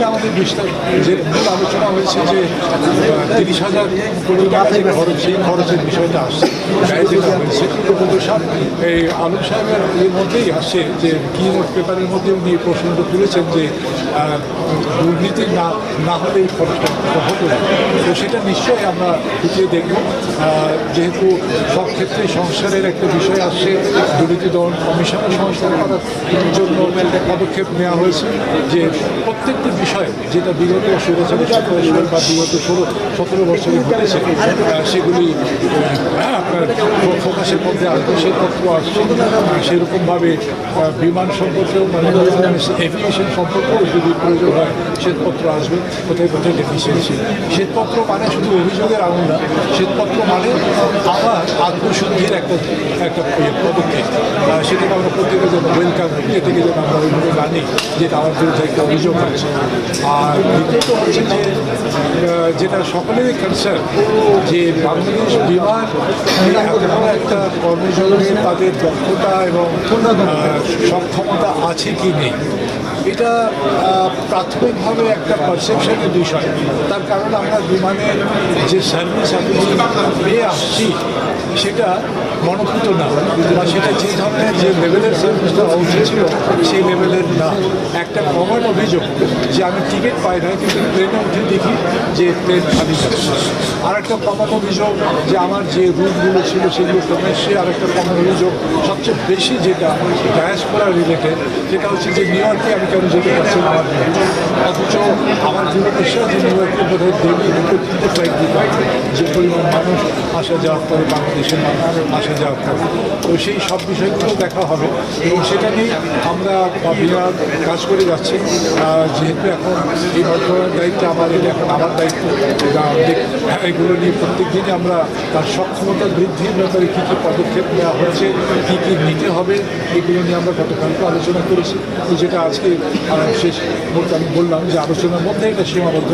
এখানে আমাদের যে আলোচনা হয়েছে যে তিরিশ হাজার কোটি টাকা যে খরচ, সেই খরচের বিষয়টা আসছে, ব্যয় যেটা হয়েছে। তো সব এই আলম সাহেবের এর মধ্যেই আসছে যে, কি পেপারের মধ্যে উনি প্রশ্নটা তুলেছেন যে দুর্নীতি না না হলে এই খরচটা হতো না। তো সেটা নিশ্চয়ই আমরা খুঁটিয়ে দেখব। যেহেতু সব ক্ষেত্রে সংসারের একটা বিষয় আসছে, দুর্নীতি দমন কমিশনের সংস্কার করার জন্য পদক্ষেপ নেওয়া হয়েছে, যে প্রত্যেকটি বিষয় যেটা বিগত স্বৈরাচারী সরকারের বা বিগত ষোলো সতেরো বছরে ঘটেছে সেগুলি আহ, আপনার ফোকাসের মধ্যে আসবে সে তথ্য আসছে? সেরকমভাবে বিমান সম্পর্কেও মানে এভিয়েশন সম্পর্কেও যদি প্রয়োজন হয় শ্বেতপত্র আসবে কোথায় কোথায় ডেফিসিয়েন্সি শ্বেতপত্র মানে শুধু অভিযোগের আঙুল না শ্বেতপত্র মানে আমার আত্মশুদ্ধির একটা একটা ইয়ে পদক্ষেপ। সেটাকে আমরা প্রত্যেকে যেন ওয়েলকাম এটাকে যেন আমরা ওইভাবে মানি যেটা আমার বিরুদ্ধে একটা অভিযোগ আছে। আর দ্বিতীয়ত হচ্ছে যে যেটা সকলেরই কনসার্ন যে বাংলাদেশ বিমান এত একটা কর্মজগতে তাদের দক্ষতা এবং সক্ষমতা আছে কি নেই, এটা প্রাথমিকভাবে একটা পারসেপশনের বিষয়। তার কারণ আমরা বিমানের যে সার্ভিস আমি পেয়ে আসছি সেটা মনোভূত না, বা সেটা যে ধরনের যে লেভেলের সার্ভিসটা হওয়া উচিত ছিল, সেই লেভেলের না। একটা কমন অভিযোগ যে আমি টিকিট পাই না কিন্তু প্লেনে উঠে দেখি যে ট্রেন খালি আর একটা কমন অভিযোগ যে আমার যে রুটগুলো ছিল, সেগুলো কমে এসছে আর একটা কমন অভিযোগ। সবচেয়ে বেশি যেটা ডায়াসপোরা রিলেটেড যেটা হচ্ছে যে নিউ ইয়র্কে আমি কেন যেতে পারছি না? অথচ আমার দৃঢ় বিশ্বাস যে নিউ ইয়র্কে বোধ হয় ডেলি দুটো তিনটে ফ্লাইট দিতে যে পরিমাণ মানুষ আসা যাওয়ার পরে বাংলাদেশের মানুষ আসা যাওয়া করে তো সেই সব বিষয়গুলো দেখা হবে। এবং সেটা নিয়ে আমরা বিরাট কাজ করে যাচ্ছি। যেহেতু এখন এই মন্ত্রণালয়ের দায়িত্ব আমার, এটা এখন আমার দায়িত্ব। এগুলো নিয়ে প্রত্যেক দিনই আমরা তার সক্ষমতা বৃদ্ধির ব্যাপারে কী কী পদক্ষেপ নেওয়া হয়েছে, কী কী নিতে হবে, এগুলো নিয়ে আমরা গতকালকে আলোচনা করেছি। তো যেটা আজকে শেষ মুহূর্তে আমি বললাম যে আলোচনার মধ্যে এটা সীমাবদ্ধ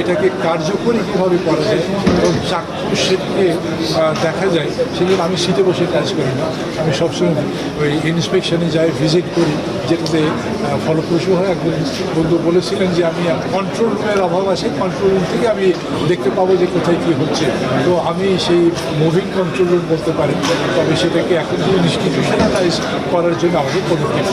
এটাকে কার্যকরী কীভাবে করা যায় এবং চাক্ষুষ সেটাকে দেখা যায়। সেজন্য আমি শীতে বসে কাজ করি না। আমি সবসময় ওই ইন্সপেকশনে যাই ভিজিট করি। যেটাতে ফলপ্রসূ হয় একজন বন্ধু বলেছিলেন যে আমি কন্ট্রোল রুমের অভাব আছে কন্ট্রোল রুম থেকে আমি দেখতে পাবো যে কোথায় কী হচ্ছে। তো আমি সেই মুভিং কন্ট্রোল রুম বলতে পারি। তবে সেটাকে এখন যদি ইনস্টিটিউশনালাইজ করার জন্য আমাদের পদক্ষেপ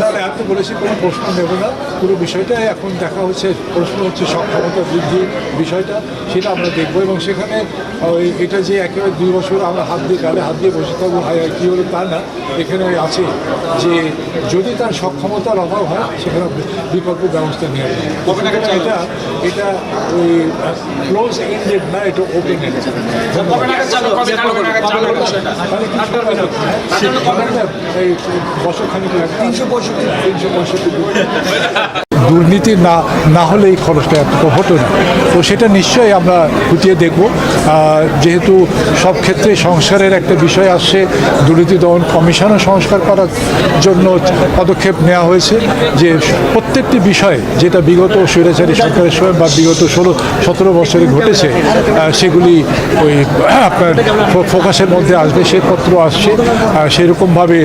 না এত বলেছি কোনো প্রশ্ন নেব না। পুরো বিষয়টাই এখন দেখা হচ্ছে প্রশ্ন হচ্ছে সক্ষমতা বৃদ্ধির বিষয়টা সেটা আমরা দেখব। এবং সেখানে ওই এটা যে একেবারে দুই বছর আমরা হাত দিয়ে গালে হাত দিয়ে বসে থাকব হাই কী হলো তা না এখানে আছে যে যদি তার সক্ষমতার অভাব হয় সেখানে বিকল্প ব্যবস্থা নেওয়া যায়। এটা এটা ওই ক্লোজ এন্ডেড না এটা ওপেন এন্ডেড বছর খানিক লাগবে। তিনশো পঁয়ষট্টি। তিনশো পঁয়ষট্টি। দুর্নীতি না না হলে এই খরচটা এত হতো না। তো সেটা নিশ্চয়ই আমরা খুঁটিয়ে দেখব। যেহেতু সব ক্ষেত্রে সংস্কারের একটা বিষয় আসছে দুর্নীতি দমন কমিশনও সংস্কার করার জন্য পদক্ষেপ নেওয়া হয়েছে যে প্রত্যেকটি বিষয় যেটা বিগত স্বৈরাচারী সরকারের সময় বা বিগত ষোলো সতেরো বছরে ঘটেছে সেগুলি ওই আপনার ফোকাসের মধ্যে আসবে শ্বেতপত্র আসছে। আহ, সেরকমভাবে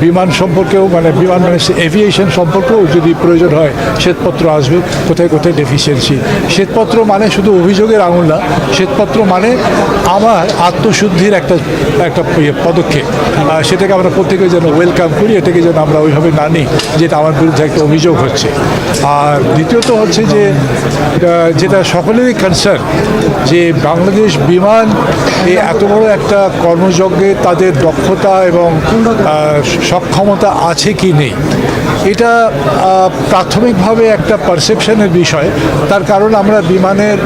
বিমান সম্পর্কেও মানে বিমান মানে এভিয়েশন সম্পর্কেও যদি প্রয়োজন হয় শ্বেতপত্র আসবে কোথায় কোথায় ডেফিসিয়েন্সি শ্বেতপত্র মানে শুধু অভিযোগের আঙুল না শ্বেতপত্র মানে আমার আত্মশুদ্ধির একটা একটা ইয়ে পদক্ষেপ। সেটাকে আমরা প্রত্যেকে যেন ওয়েলকাম করি এটাকে যেন আমরা ওইভাবে না নিই যেটা আমার বিরুদ্ধে একটা অভিযোগ হচ্ছে। আর দ্বিতীয়ত হচ্ছে যে যেটা সকলেরই কনসার্ন যে বাংলাদেশ বিমান এই এত বড় একটা কর্মযজ্ঞে তাদের দক্ষতা এবং সক্ষমতা আছে কি নেই? এটা আহ, প্রাথমিকভাবে একটা পারসেপশনের বিষয়। তার কারণ আমরা বিমানের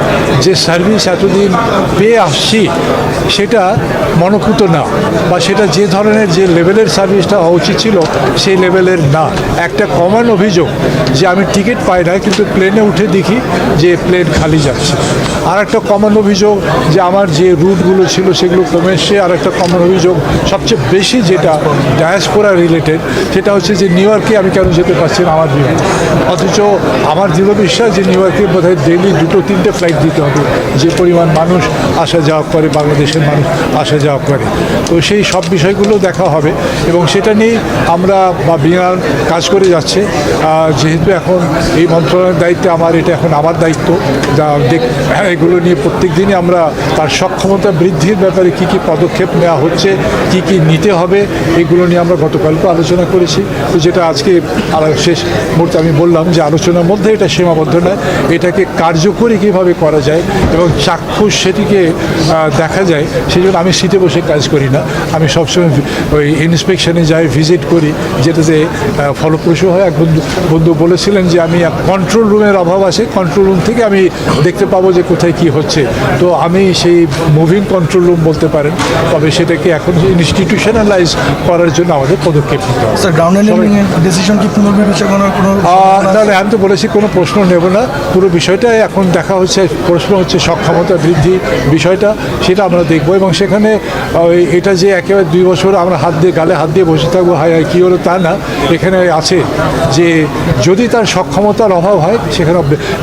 যে সার্ভিস এতদিন পেয়ে আসছি, সেটা মনোভূত না বা সেটা যে ধরনের যে লেভেলের সার্ভিসটা হওয়া উচিত ছিল, সেই লেভেলের না। একটা কমন অভিযোগ যে আমি টিকিট পাই না কিন্তু প্লেনে উঠে দেখি যে প্লেন খালি যাচ্ছে। আর একটা কমন অভিযোগ যে আমার যে রুটগুলো ছিল, সেগুলো কমে এসছে। আর একটা কমন অভিযোগ সবচেয়ে বেশি যেটা ডায়াসপোরা রিলেটেড সেটা হচ্ছে যে নিউ ইয়র্কে আমি কেন যেতে পারছি না আমার বিমান? অথচ আমার দৃঢ় বিশ্বাস যে নিউ ইয়র্কে বোধহয় ডেলি দুটো, তিনটে ফ্লাইট দিতে হবে। যে পরিমাণ মানুষ আসা যাওয়া করে, বাংলাদেশের মানুষ আসা যাওয়া করে। তো সেই সব বিষয়গুলো দেখা হবে এবং সেটা নিয়েই আমরা বা বিয়ার কাজ করে যাচ্ছে। যেহেতু এখন এই মন্ত্রণালয়ের দায়িত্বে আমার, এটা এখন আমার দায়িত্ব। যা এগুলো নিয়ে প্রত্যেক দিনই আমরা তার সক্ষমতা বৃদ্ধির ব্যাপারে কি কি পদক্ষেপ নেওয়া হচ্ছে, কি কি নিতে হবে, এগুলো নিয়ে আমরা গতকালকে আলোচনা করেছি। তো যেটা আজকে শেষ মুহূর্তে আমি বললাম যে আলোচনার মধ্যে এটা সীমাবদ্ধ নয় এটাকে কার্যকরী কীভাবে করা যায় এবং চাক্ষুষ সেটিকে দেখা যায় সেই জন্য আমি সিটে বসে কাজ করি না। আমি সবসময় ওই ইন্সপেকশনে যাই ভিজিট করি যেটাতে ফলপ্রসূ হয়। এক বন্ধু বন্ধু বলেছিলেন যে আমি কন্ট্রোল রুমের অভাব আছে কন্ট্রোল রুম থেকে আমি দেখতে পাবো যে কোথায় কি হচ্ছে। তো আমি সেই মুভিং কন্ট্রোল রুম বলতে পারেন তবে সেটাকে এখন ইনস্টিটিউশনালাইজ করার জন্য আমাদের পদক্ষেপ নিতে হবে। স্যার গ্রাউন্ড ডিসিশন কি পুনর্বিবেচনার কোনো না আমি তো বলেছি কোনো প্রশ্ন নেব না। পুরো বিষয়টাই এখন দেখা হচ্ছে, প্রশ্ন হচ্ছে সক্ষমতা বৃদ্ধি বিষয়টা, সেটা আমরা দেখব। এবং সেখানে এটা যে একেবারে দুই বছর আমরা হাত দিয়ে, গালে হাত দিয়ে বসে থাকব, হায় হায়, কী হলো তা না, এখানে আছে যে যদি তার সক্ষমতার অভাব হয়, সেখানে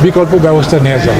বিকল্প ব্যবস্থা নেওয়া যায়